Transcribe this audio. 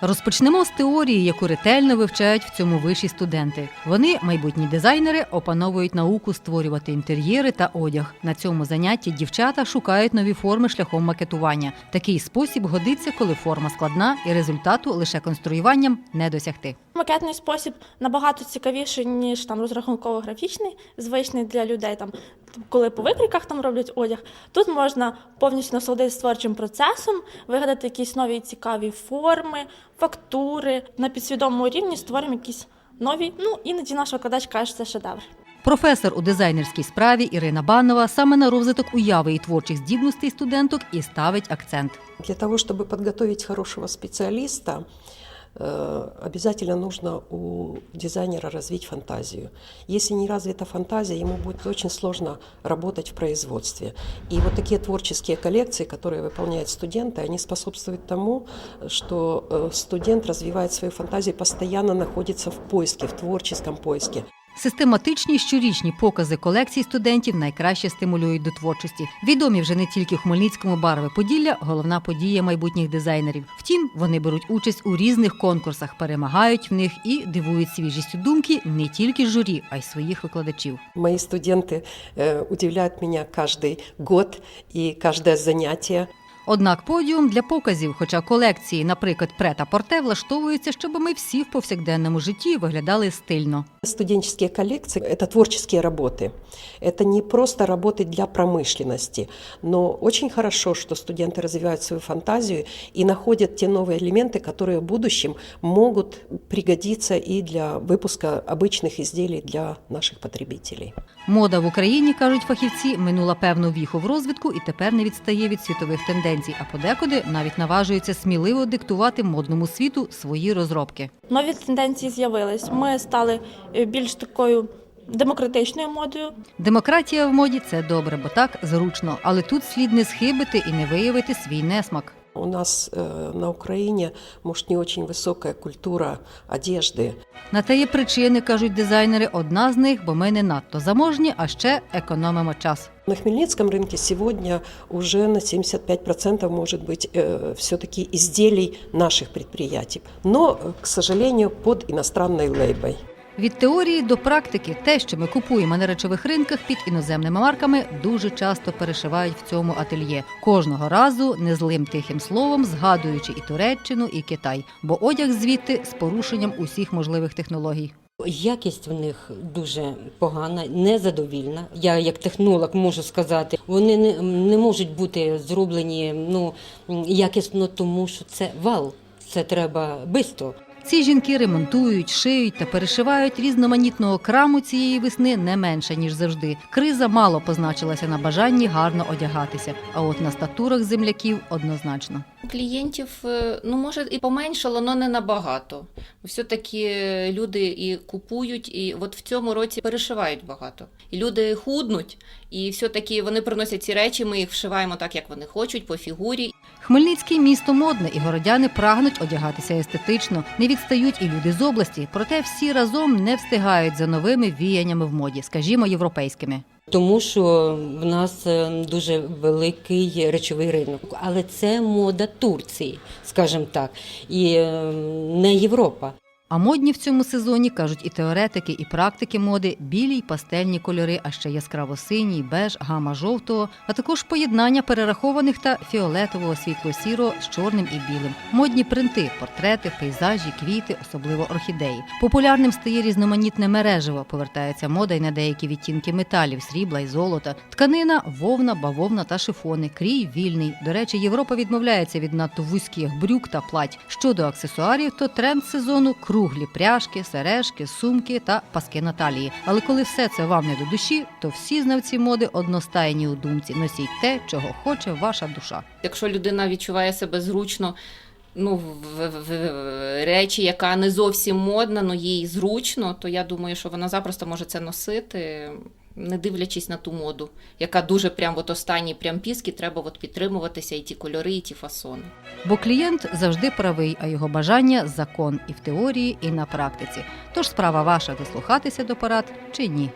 Розпочнемо з теорії, яку ретельно вивчають в цьому виші студенти. Вони, майбутні дизайнери, опановують науку створювати інтер'єри та одяг. На цьому занятті дівчата шукають нові форми шляхом макетування. Такий спосіб годиться, коли форма складна і результату лише конструюванням не досягти. Макетний спосіб набагато цікавіший, ніж там розрахунково-графічний, звичний для людей, там, коли по викриках там роблять одяг. Тут можна повністю насолодитися творчим процесом, вигадати якісь нові цікаві форми, фактури. На підсвідомому рівні створимо якісь нові. Ну, іноді наш викладач каже, що це шедевр. Професор у дизайнерській справі Ірина Банова саме на розвиток уяви і творчих здібностей студенток і ставить акцент. Для того, чтобы подготовить хорошего специалиста, э, обязательно нужно у дизайнера развить фантазию. Если не развита фантазия, ему будет очень сложно работать в производстве. И вот такие творческие коллекции, которые выполняют студенты, они способствуют тому, что э, студент развивает свою фантазию, постоянно находится в поиске, в творческом поиске. Систематичні щорічні покази колекцій студентів найкраще стимулюють до творчості. Відомі вже не тільки в Хмельницькому барви Поділля, головна подія майбутніх дизайнерів. Втім, вони беруть участь у різних конкурсах, перемагають в них і дивують свіжістю думки не тільки журі, а й своїх викладачів. Мои студенты э, удивляют меня каждый год и каждое занятие. Однак подіум для показів, хоча колекції, наприклад, прета порте влаштовуються, щоб ми всі в повсякденному житті виглядали стильно. Студенческие коллекции – это творческие работы. Это не просто работы для промышленности, но очень хорошо, что студенты развивают свою фантазию и находят те новые элементы, которые в будущем могут пригодиться и для выпуска обычных изделий для наших потребителей. Мода в Україні, кажуть фахівці, минула певну віху в розвитку і тепер не відстає від світових тенденцій, а подекуди навіть наважується сміливо диктувати модному світу свої розробки. Нові тенденції з'явились. Ми стали е, більш такою демократичною модою. Демократія в моді це добре, бо так зручно, але тут слід не схибити і не виявити свій несмак. У нас э, на Украине, может, не очень высокая культура одежды, На те є причини, кажуть дизайнери. Одна з них, бо ми не надто заможні, а ще економимо час. На Хмельницком рынке сегодня уже на 75% может быть э, все-таки изделий наших предприятий, но, э, к сожалению, под иностранной лейбой. Від теорії до практики те, що ми купуємо на речових ринках під іноземними марками, дуже часто перешивають в цьому ательє. Кожного разу незлим тихим словом згадуючи і Туреччину, і Китай, бо одяг звідти з порушенням усіх можливих технологій. Якість в них дуже погана, незадовільна. Я як технолог можу сказати, вони не, не можуть бути зроблені ну якісно, тому що це вал. Це треба швидко. Ці жінки ремонтують, шиють та перешивають різноманітного краму цієї весни не менше ніж завжди. Криза мало позначилася на бажанні гарно одягатися. А от на статурах земляків однозначно. Клієнтів, е, ну може і поменшало, але не набагато. Все-таки люди і купують, і от в цьому році перешивають багато. І люди худнуть, і все-таки вони приносять ці речі, ми їх вшиваємо так, як вони хочуть, по фігурі. Хмельницький місто модне, і городяни прагнуть одягатися естетично. Не відстають і люди з області, проте всі разом не встигають за новими віяннями в моді, скажімо, європейськими. Тому що в нас е, дуже великий речовий ринок, але це мода Турції, скажімо так, і е, не Європа. А модні в цьому сезоні кажуть і теоретики, і практики моди білі й пастельні кольори, а ще яскраво синій, беж, гама жовтого, а також поєднання перерахованих та фіолетового світло-сірого з чорним і білим. Модні принти, портрети, пейзажі, квіти, особливо орхідеї. Популярним стає різноманітне мережево. Повертається мода й на деякі відтінки металів, срібла й золота, тканина, вовна, бавовна та шифони. Крій вільний. До речі, Європа відмовляється від надто вузьких брюк та плать. Щодо аксесуарів, то тренд сезону круглі пряжки, сережки, сумки та паски на талії. Але коли все це вам не до душі, то всі знавці моди одностайні у думці. Носіть те, чого хоче ваша душа. Якщо людина відчуває себе зручно, ну, в, в, в речі, яка не зовсім модна, але їй зручно, то я думаю, що вона запросто може це носити. Не дивлячись на ту моду, яка дуже прям от останні прям піски, треба от підтримуватися і ті кольори, і ті фасони. Бо клієнт завжди правий, а його бажання закон і в теорії, і на практиці. Тож справа ваша дослухатися до порад чи ні.